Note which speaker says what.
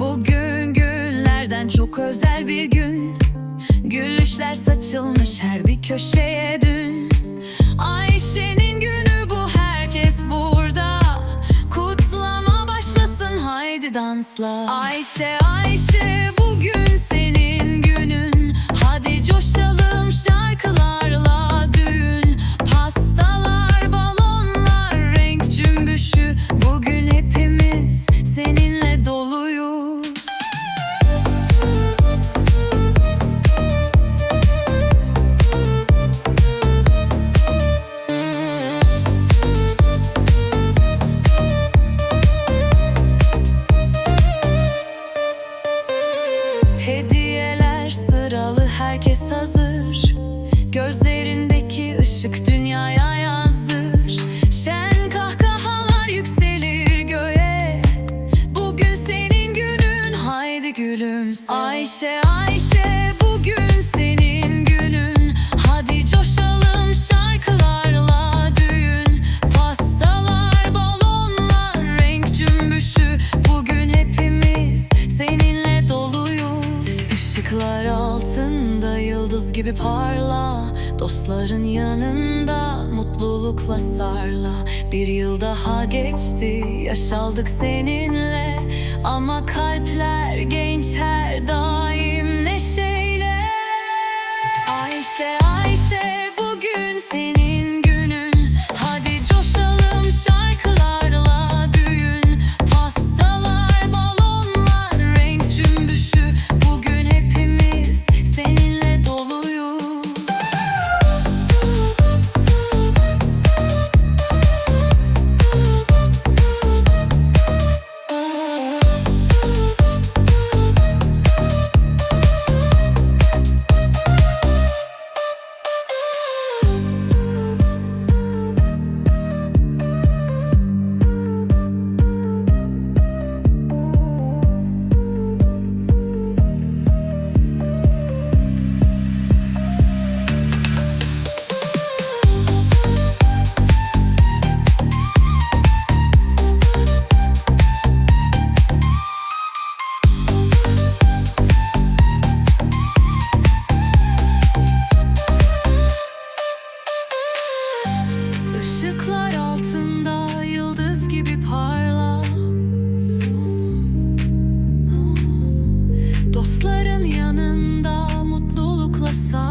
Speaker 1: Bugün günlerden çok özel bir gün. Gülüşler saçılmış her bir köşeye dün. Ayşe'nin günü bu herkes burada. Kutlama başlasın haydi dansla. Ayşe Ayşe bugün senin günün. Hadi coşalım şarkılarla hazır. Gözlerindeki ışık dünyaya yazdır. Şen kahkahalar yükselir göğe. Bugün senin günün. Haydi gülümse Ayşe Ayşe gibi parla. Dostların yanında mutlulukla sarla. Bir yıl daha geçti yaşaldık seninle. Ama kalpler genç her daim neşeyle. Ayşe Ayşe Işıklar altında yıldız gibi parla. Dostların yanında mutlulukla sağ